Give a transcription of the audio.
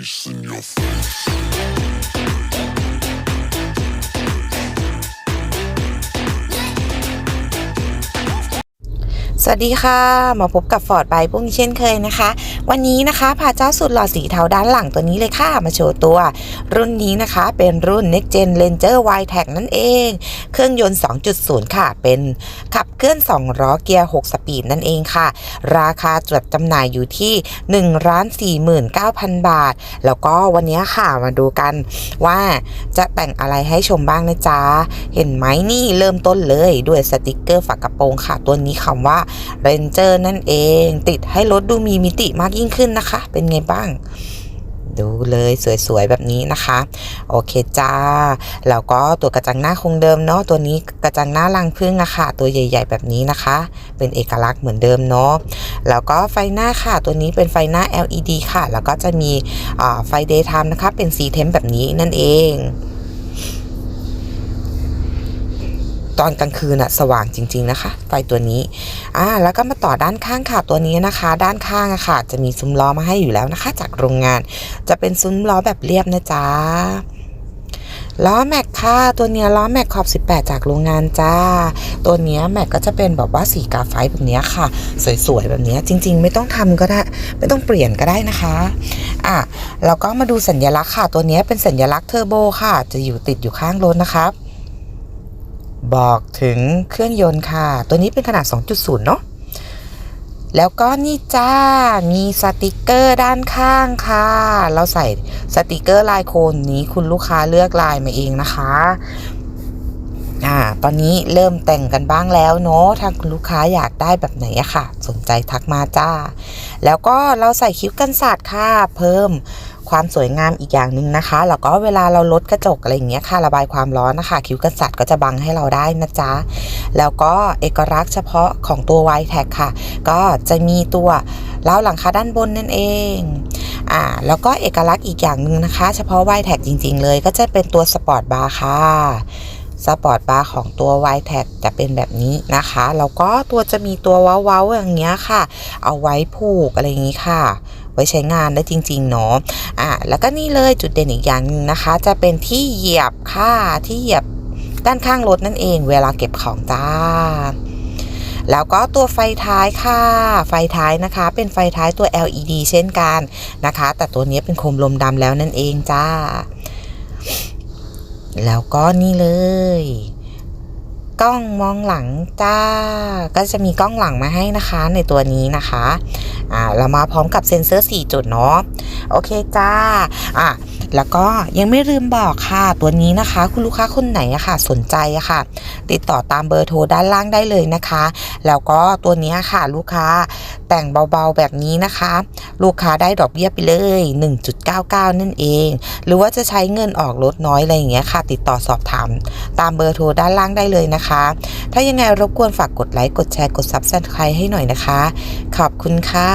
face in your face. วัสดีค่ะมาพบกับฟอร์ดไบพวกนี้เช่นเคยนะคะ วันนี้นะคะพาเจ้าสุดหล่อสีเทาด้านหลังตัวนี้เลยค่ะมาโชว์ตัว รุ่นนี้นะคะเป็นรุ่น Next Gen Ranger Y Tech นั่นเอง เครื่องยนต์ 2.0 ค่ะ เป็นขับเคลื่อน 2 ล้อเกียร์ 6 สปีดนั่นเองค่ะ ราคาจดจำหน่ายอยู่ที่ 1 4 9 0 0 0 บาท แล้วก็วันนี้ค่ะมาดูกันว่าจะแต่งอะไรให้ชมบ้างนะจ๊ะเห็นไหมนี่เริ่มต้นเลยด้วยสติกเกอร์ฝากระโปรงค่ะ ตัวนี้คำว่า Ranger นั่นเอง ติดให้รถดูมีมิติมากยิ่งขึ้นนะคะ เป็นไงบ้างดูเลยสวยๆแบบนี้นะคะ โอเคจ้า แล้วก็ตัวกระจังหน้าคงเดิมเนาะตัวนี้กระจังหน้ารังพึ่งอะค่ะ ตัวใหญ่ ๆ แบบนี้นะคะ เป็นเอกลักษณ์เหมือนเดิมเนาะแล้วก็ไฟหน้าค่ะ ตัวนี้เป็นไฟหน้า LED ค่ะ แล้วก็จะมีไฟ daytime นะคะ เป็นสีเทมแบบนี้นั่นเอง ตอนกลางคืนอะสว่างจริง ๆนะคะ ไฟตัวนี้อ่าแล้วก็มาต่อด้านข้างค่ะตัวนี้นะคะ ด้านข้างอะค่ะ จะมีซุ้มล้อมาให้อยู่แล้วนะคะ จากโรงงาน จะเป็นซุ้มล้อแบบเรียบนะจ๊ะล้อแม็กค่ะ ตัวเนี้ยล้อแม็กขอบ 18 จากโรงงานจ้า ตัวเนี้ยแม็กก็จะเป็นแบบว่าสีกาไฟแบบเนี้ยค่ะ สวยๆแบบเนี้ยจริง ๆ ไม่ต้องทำก็ได้ ไม่ต้องเปลี่ยนก็ได้นะคะอะแล้วก็มาดูสัญลักษณ์ค่ะ ตัวเนี้ยเป็นสัญลักษณ์เทอร์โบค่ะ จะอยู่ติดอยู่ข้างรถนะครับ บอกถึงเครื่องยนต์ค่ะ ตัวนี้เป็นขนาด 2.0 เนาะแล้วก็นี่จ้า มีสติกเกอร์ด้านข้างค่ะ เราใส่สติกเกอร์ลายโคนนี้คุณลูกค้าเลือกลายมาเองนะคะ อ่า ตอนนี้เริ่มแต่งกันบ้างแล้วเนาะทางคุณลูกค้าอยากได้แบบไหนอะค่ะ สนใจทักมาจ้า แล้วก็เราใส่คิ้วกันสาดค่ะ เพิ่ม ความสวยงามอีกอย่างหนึ่งนะคะ แล้วก็เวลาเราลดกระจกอะไรอย่างเงี้ยค่ะระบายความร้อนนะคะ คิ้วกันสาดก็จะบังให้เราได้นะจ๊ะ แล้วก็เอกลักษณ์เฉพาะของตัว y t a g ค่ะ ก็จะมีตัวเล้าหลังคาด้านบนนั่นเองอ่าแล้วก็เอกลักษณ์อีกอย่างหนึ่งนะคะ เฉพาะ y t a g จริง ๆ เลยก็จะเป็นตัวสปอร์ตบาร์ค่ะสปอร์ตบาร์ของตัว y t a g จะเป็นแบบนี้นะคะ แล้วก็ตัวจะมีตัวเว้าๆอย่างเงี้ยค่ะ เอาไว้ผูกอะไรอย่างงี้ค่ะ ไว้ใช้งานได้จริงๆเนาะอะแล้วก็นี่เลยจุดเด่นอีกอย่างนึงนะคะ จะเป็นที่เหยียบค่ะที่เหยียบด้านข้างรถนั่นเอง เวลาเก็บของจ้าแล้วก็ตัวไฟท้ายค่ะ ไฟท้ายนะคะ เป็นไฟท้ายตัว LED เช่นกันนะคะ แต่ตัวนี้เป็นโคมลมดำแล้วนั่นเองจ้า แล้วก็นี่เลย กล้องมองหลังจ้า ก็จะมีกล้องหลังมาให้นะคะในตัวนี้นะคะอ่าเรามาพร้อมกับเซ็นเซอร์ 4 จุดเนาะโอเคจ้าอ่า แล้วก็ยังไม่ลืมบอกค่ะ ตัวนี้นะคะ คุณลูกค้าคนไหนอะค่ะ สนใจอะค่ะ ติดต่อตามเบอร์โทรด้านล่างได้เลยนะคะ แล้วก็ตัวนี้ค่ะลูกค้าแต่งเบาๆแบบนี้นะคะ ลูกค้าได้ดอกเบี้ยไปเลย 1.99 นั่นเอง หรือว่าจะใช้เงินออกลดน้อยอะไรอย่างเงี้ยค่ะ ติดต่อสอบถามตามเบอร์โทรด้านล่างได้เลยนะคะ ถ้ายังไงรบกวนฝากกดไลค์กดแชร์กด Subscribe ให้หน่อยนะคะ ขอบคุณค่ะ